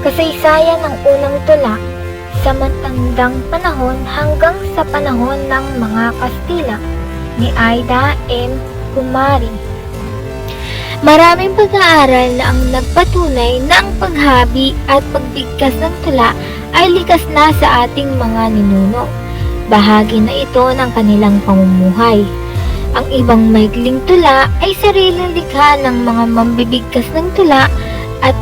Kasaysayan ng unang tula sa matandang panahon hanggang sa panahon ng mga Kastila ni Aida M. Kumari. Maraming pag-aaral na ang nagpatunay na ang paghabi at pagbigkas ng tula ay likas na sa ating mga ninuno. Bahagi na ito ng kanilang pamumuhay. Ang ibang maikling tula ay sariling likha ng mga mambibigkas ng tula at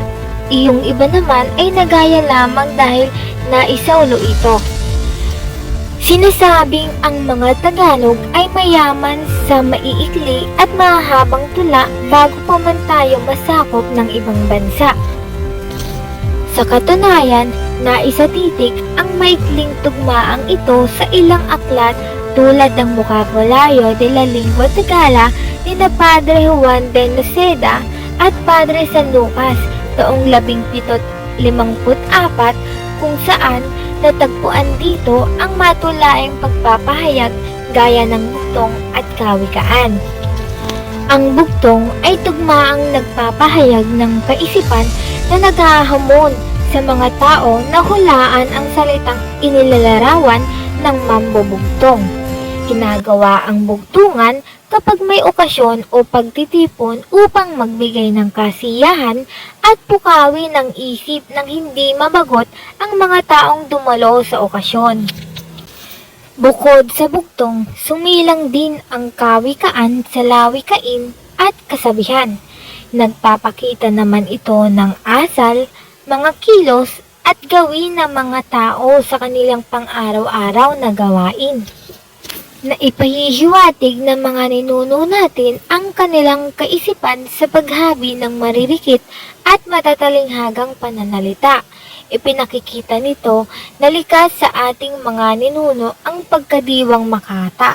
iyong iba naman ay nagaya lamang dahil naisaulo ito. Sinasabing ang mga Tagalog ay mayaman sa maiikli at mahahabang tula bago pa man tayo masakop ng ibang bansa. Sa katunayan, naisatitik ang maikling tugmaang ito sa ilang aklat tulad ng Vocabulario de la Lingua Tagala ni na Padre Juan de Noceda at Padre San Lucas taong 1754 kung saan natagpuan dito ang matulaing pagpapahayag gaya ng bugtong at kawikaan. Ang bugtong ay tugmaang nagpapahayag ng kaisipan na naghahamon sa mga tao na hulaan ang salitang inilalarawan ng mambobugtong. Ginagawa ang bugtungan kapag may okasyon o pagtitipon upang magbigay ng kasiyahan at pukawi ng isip ng hindi mabagot ang mga taong dumalo sa okasyon. Bukod sa bugtong, sumilang din ang kawikaan sa lawikain at kasabihan. Nagpapakita naman ito ng asal, mga kilos at gawin ng mga tao sa kanilang pang-araw-araw na gawain na ipahihiwatig ng mga ninuno natin ang kanilang kaisipan sa paghabi ng maririkit at matatalinghagang pananalita. Ipinakikita nito na likas sa ating mga ninuno ang pagkadiwang makata.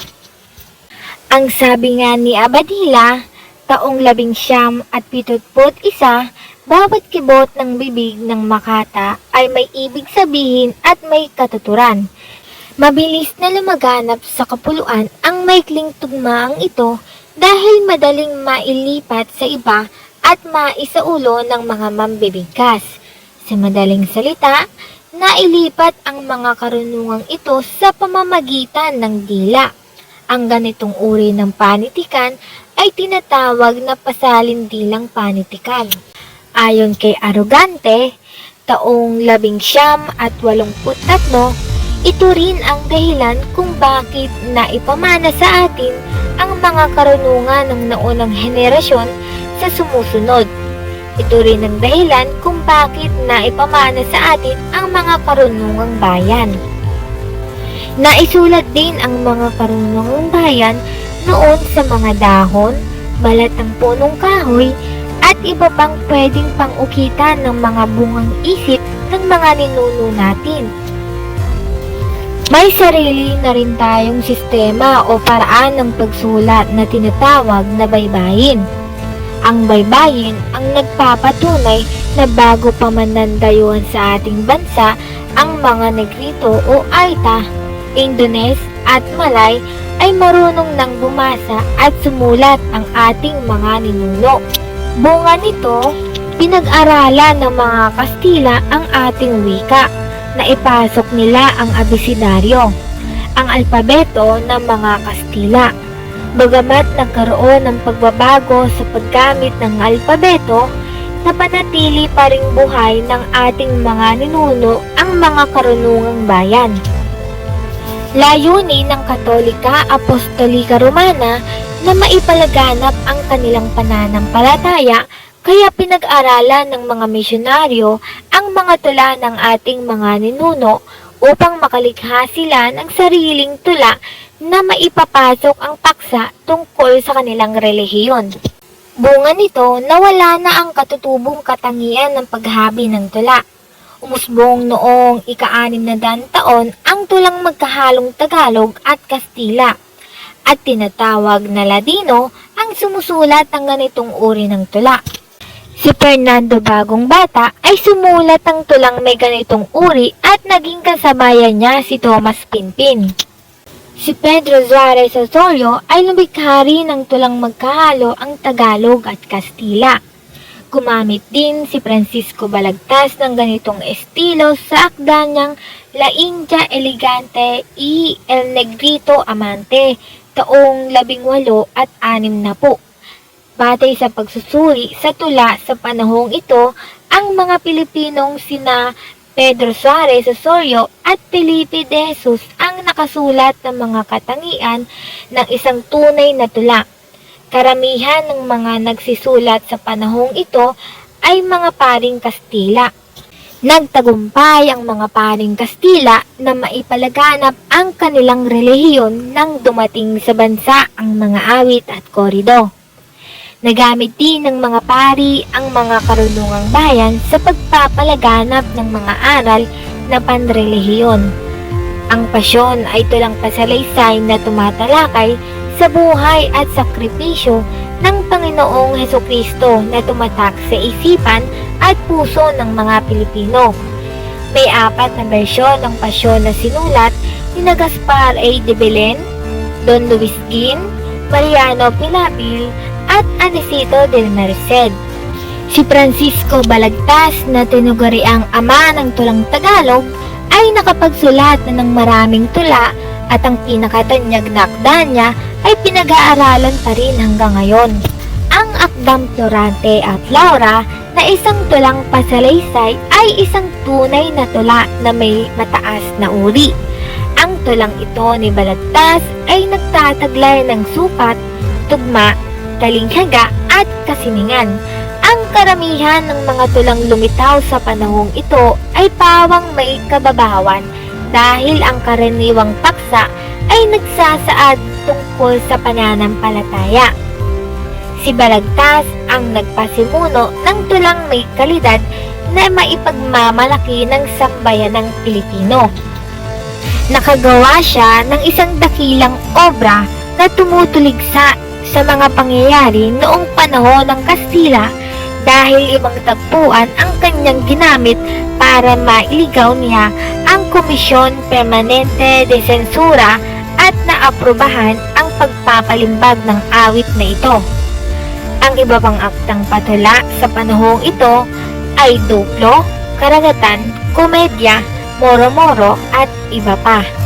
Ang sabi nga ni Abadila, taong labing siyam at pitutput isa, bawat kibot ng bibig ng makata ay may ibig sabihin at may katuturan. Mabilis na lumaganap sa kapuluan ang maikling tugmaang ito dahil madaling mailipat sa iba at maisaulo ng mga mambibigkas. Sa madaling salita, nailipat ang mga karunungang ito sa pamamagitan ng dila. Ang ganitong uri ng panitikan ay tinatawag na pasalindilang panitikan. Ayon kay Arugante, taong labing siyam at walumput tatlo, ito rin ang dahilan kung bakit naipamana sa atin ang mga karunungan ng naunang henerasyon sa sumusunod. Ito rin ang dahilan kung bakit naipamana sa atin ang mga karunungang bayan. Naisulat din ang mga karunungang bayan noon sa mga dahon, balat ng punong kahoy, at iba pang pwedeng pangukitan ng mga bungang isip ng mga ninuno natin. May sarili na rin tayong sistema o paraan ng pagsulat na tinatawag na baybayin. Ang baybayin ang nagpapatunay na bago pa man nandayuhan sa ating bansa ang mga Negrito o Aita, Indones at Malay ay marunong nang bumasa at sumulat ang ating mga ninuno. Bunga nito, pinag-aralan ng mga Kastila ang ating wika na ipasok nila ang abesidaryo, ang alpabeto ng mga Kastila. Bagamat nagkaroon ng pagbabago sa paggamit ng alpabeto, napanatili pa ring buhay ng ating mga ninuno ang mga karunungang bayan. Layunin ng Katolika Apostolika Romana na maipalaganap ang kanilang pananampalataya kaya pinag-aralan ng mga misyonaryo ang mga tula ng ating mga ninuno upang makalikha sila ng sariling tula na maipapasok ang paksa tungkol sa kanilang relihiyon. Bunga nito, nawala na ang katutubong katangian ng paghabi ng tula. Umusbong noong ika-anim na dan taon ang tulang magkahalong Tagalog at Kastila at tinatawag na Ladino ang sumusulat ng ganitong uri ng tula. Si Fernando Bagong Bata ay sumulat ng tulang may ganitong uri at naging kasabayan niya si Thomas Pinpin. Si Pedro Suarez Osorio ay lumikha rin ng tulang magkahalo ang Tagalog at Kastila. gumamit din si Francisco Balagtas ng ganitong estilo sa akda niyang La India Elegante y El Negrito Amante taong 18 at 6 na po. Batay sa pagsusuri sa tula sa panahong ito, ang mga Pilipinong sina Pedro Suarez Osorio at Felipe de Jesus ang nakasulat ng mga katangian ng isang tunay na tula. Karamihan ng mga nagsisulat sa panahong ito ay mga paring Kastila. Nagtagumpay ang mga paring Kastila na maipalaganap ang kanilang relihiyon nang dumating sa bansa ang mga awit at korido. Nagamit din ng mga pari ang mga karunungang bayan sa pagpapalaganap ng mga aral na panrelihiyon. Ang pasyon ay tulang pasalaysay na tumatalakay sa buhay at sakripisyo ng Panginoong Heso Kristo na tumatak sa isipan at puso ng mga Pilipino. May apat na bersyon ng pasyon na sinulat ni Gaspar A. de Belen, Don Luis Guin, Mariano Pilapil, at Anisito del Merced. Si Francisco Balagtas na tinugari ang ama ng tulang Tagalog ay nakapagsulat na ng maraming tula at ang pinakatanyag na akda niya ay pinag-aaralan pa rin hanggang ngayon. Ang Akdam Florante at Laura na isang tulang pasalaysay ay isang tunay na tula na may mataas na uri. Ang tulang ito ni Balagtas ay nagtataglay ng sukat, tugma, talinghaga at kasiningan. Ang karamihan ng mga tulang lumitaw sa panahong ito ay pawang may kababawan dahil ang karaniwang paksa ay nagsasaad tungkol sa pananampalataya. Si Balagtas ang nagpasimuno ng tulang may kalidad na maipagmamalaki ng sambayan ng Pilipino. Nakagawa siya ng isang dakilang obra na tumutuligsa sa mga pangyayari noong panahon ng Kastila dahil ibang tagpuan ang kanyang ginamit para mailigaw niya ang Komisyon Permanente de Censura at naaprubahan ang pagpapalimbag ng awit na ito. Ang iba pang aktang patula sa panahong ito ay duplo, karagatan, komedya, moro-moro at iba pa.